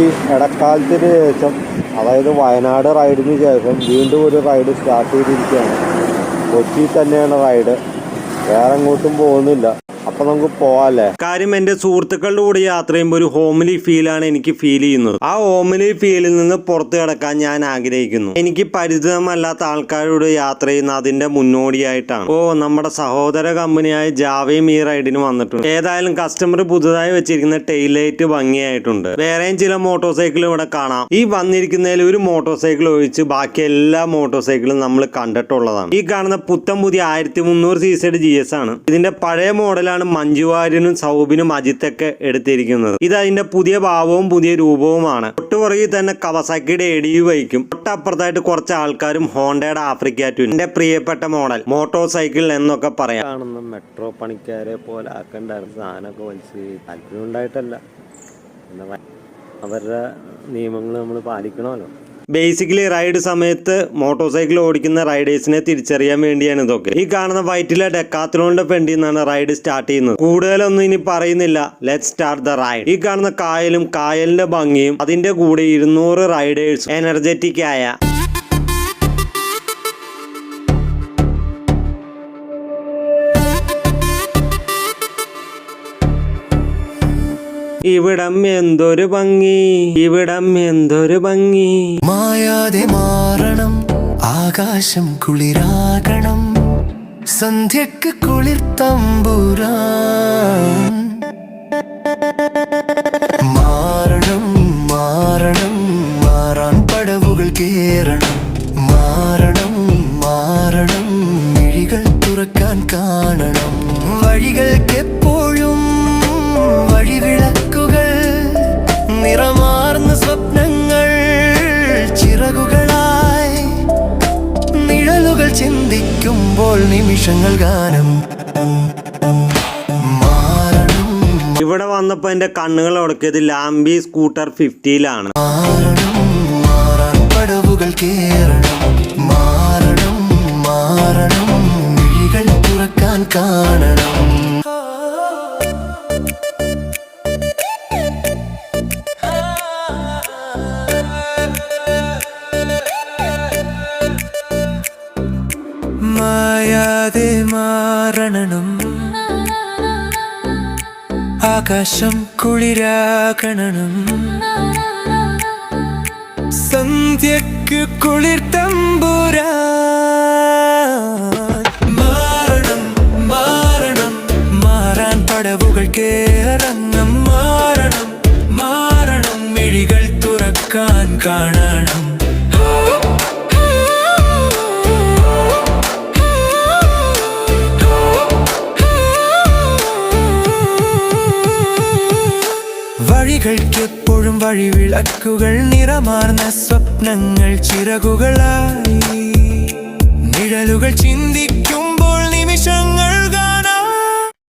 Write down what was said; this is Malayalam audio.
ഇടക്കാലത്തിന് ശേഷം അതായത് വയനാട് റൈഡിന് ശേഷം വീണ്ടും ഒരു റൈഡ് സ്റ്റാർട്ട് ചെയ്തിരിക്കുകയാണ്. കൊച്ചി തന്നെയാണ് റൈഡ്. വേറെ എങ്ങോട്ടും പോകുന്നില്ല. അപ്പൊ നമുക്ക് പോവാല്ലേ? കാര്യം എന്റെ സുഹൃത്തുക്കളുടെ കൂടെ യാത്ര ചെയ്യുമ്പോൾ ഒരു ഹോംലി ഫീൽ ആണ് എനിക്ക് ഫീൽ ചെയ്യുന്നത്. ആ ഹോംലി ഫീലിൽ നിന്ന് പുറത്തു കിടക്കാൻ ഞാൻ ആഗ്രഹിക്കുന്നു. എനിക്ക് പരിചിതമല്ലാത്ത ആൾക്കാരോട് യാത്ര ചെയ്യുന്ന അതിന്റെ മുന്നോടിയായിട്ടാണ്. ഓ നമ്മുടെ സഹോദര കമ്പനിയായ ജാവയും ഈ റൈഡിന് വന്നിട്ടുണ്ട്. ഏതായാലും കസ്റ്റമർ പുതുതായി വെച്ചിരിക്കുന്ന ടെയിലൈറ്റ് ഭംഗിയായിട്ടുണ്ട്. വേറെയും ചില മോട്ടോർ സൈക്കിളും ഇവിടെ കാണാം. ഈ വന്നിരിക്കുന്നതിൽ ഒരു മോട്ടോർ സൈക്കിൾ ഒഴിച്ച് ബാക്കി എല്ലാ മോട്ടോർ സൈക്കിളും നമ്മൾ കണ്ടിട്ടുള്ളതാണ്. ഈ കാണുന്ന പുത്തം പുതിയ ആയിരത്തി മുന്നൂറ് സി സിയുടെ ജി എസ് ആണ്. ഇതിന്റെ പഴയ മോഡലാണ് മഞ്ജു വാര്യനും സൗബിനും അജിത്തൊക്കെ എടുത്തിരിക്കുന്നത്. ഇത് അതിന്റെ പുതിയ ഭാവവും പുതിയ രൂപവുമാണ്. തൊട്ടുപുറകിൽ തന്നെ കവസാക്കിയുടെ എടിയു വഹിക്കും. തൊട്ടപ്പുറത്തായിട്ട് കുറച്ച് ആൾക്കാരും ഹോണ്ടയുടെ ആഫ്രിക്ക എന്റെ പ്രിയപ്പെട്ട മോഡൽ മോട്ടോർ സൈക്കിൾ എന്നൊക്കെ പറയാം. മെട്രോ പണിക്കാരെ പോലെ ആക്കണ്ടായിരുന്നു. സാധനമൊക്കെ വലിച്ച് താല്പര്യം ഉണ്ടായിട്ടല്ല അവരുടെ നിയമങ്ങൾ നമ്മൾ പാലിക്കണമല്ലോ. ബേസിക്കലി റൈഡ് സമയത്ത് മോട്ടോർ സൈക്കിൾ ഓടിക്കുന്ന റൈഡേഴ്സിനെ തിരിച്ചറിയാൻ വേണ്ടിയാണ് ഇതൊക്കെ. ഈ കാണുന്ന വൈറ്റിലെ ഡെക്കാത്തലോണിന്റെ ഫ്രണ്ടിൽ നിന്നാണ് റൈഡ് സ്റ്റാർട്ട് ചെയ്യുന്നത്. കൂടുതലൊന്നും ഇനി പറയുന്നില്ല. ലെറ്റ് സ്റ്റാർട്ട് ദ റൈഡ് ഈ കാണുന്ന കായലും കായലിന്റെ ഭംഗിയും അതിന്റെ കൂടെ ഇരുന്നൂറ് റൈഡേഴ്സ് എനർജറ്റിക് ആയ ഇവിടം എന്തൊരു ഭംഗി ഇവിടം എന്തൊരു ഭംഗി. മായാതെ മാറണം ആകാശം കുളിരാകണം സന്ധ്യക്ക് കുളിർ തമ്പുരാ മാറണം മാറണം മാറാൻ പടവുകൾ കേറണം. മാറണം മാറണം മിഴികൾ തുറക്കാൻ കാണണം. നിമിഷങ്ങൾ ഗാനം. ഇവിടെ വന്നപ്പോ എന്റെ കണ്ണുകൾ ഉടക്കിയത് ലാംബി സ്കൂട്ടർ ഫിഫ്റ്റിയിലാണ് മാറണം. മാറാൻ പടവുകൾ കേറണം. മാറണം ആകാശം കുളിരാകണം സന്ധ്യക്ക് കുളിർ തമ്പുരാ മാറണം മാറണം മാറാൻ പടവുകൾ കേറണം. മാറണം മാറണം മിഴികൾ തുറക്കാൻ കാണണം. വഴികൾക്കെപ്പോഴും വഴിവിളക്കുകൾ നിറമാർന്ന സ്വപ്നങ്ങൾ ചിറകുകളായി. നിഴലുകൾ നിമിഷങ്ങൾ